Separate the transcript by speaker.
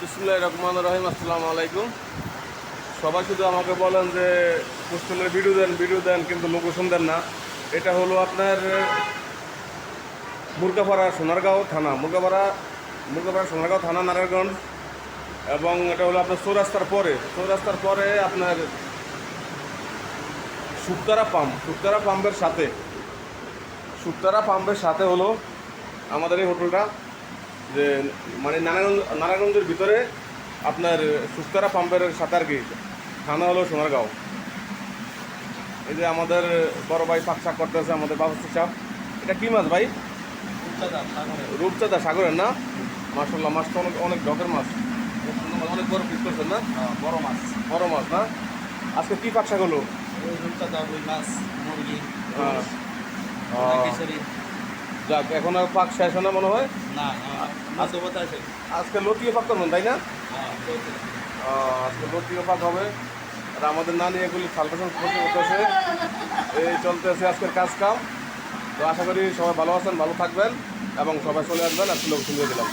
Speaker 1: বিসমুল্লাহ রহমান রহিম, আসসালামু আলাইকুম। সবাই শুধু আমাকে বলেন যে পুস্তকের ভিডিও দেন ভিডিও দেন, কিন্তু লোকেশন দেন না। এটা হলো আপনার মুরগাপাড়া সোনারগাঁও থানা। মুরগাপাড়া মুরগাপাড়া সোনারগাঁও থানা, নারায়ণগঞ্জ। এবং এটা হলো আপনার চৌরাস্তার পরে। চৌরাস্তার পরে আপনার সুক্তারা পাম্প। সুক্তারা পাম্পের সাথে সুক্তারা পাম্পের সাথে হলো আমাদের এই হোটেলটা। যে মানে নারায়ণগঞ্জ নারায়ণগঞ্জের ভিতরে আপনার সুস্তারা পাম্পের সাথে আর কি থানা হলো সোনারগাঁও। এই যে আমাদের বড় ভাই পাক শাক করতেছে আমাদের বাবুস্তি সাহেব এটা কি মাছ ভাই? রূপচাঁদা সাগরের। না? মাসাল্লাহ মাছটা অনেক অনেক ডকের মাছ। অনেক বড় পিস করছেন না?
Speaker 2: বড় মাছ।
Speaker 1: বড় মাছ না? আজকে কি পাক শাক হলো?
Speaker 2: ওই রূপচাঁদা মাছ মুরগি
Speaker 1: হ্যাঁ। যাক এখন আর পাক শেষ হয় না মনে হয়?
Speaker 2: না
Speaker 1: আজকে লতিয়ে পাক করবেন তাই না?
Speaker 2: হ্যাঁ
Speaker 1: আজকে লতিয়ে পাক হবে। আর আমাদের নানি এগুলি ফাল্টেশন করতে করতেছে। এই চলতেছে আজকের কাজ কাম তো আশা করি সবাই ভালো আছেন ভালো থাকবেন এবং সবাই চলে আসবেন। আজকে লোক শুনিয়ে দিলাম।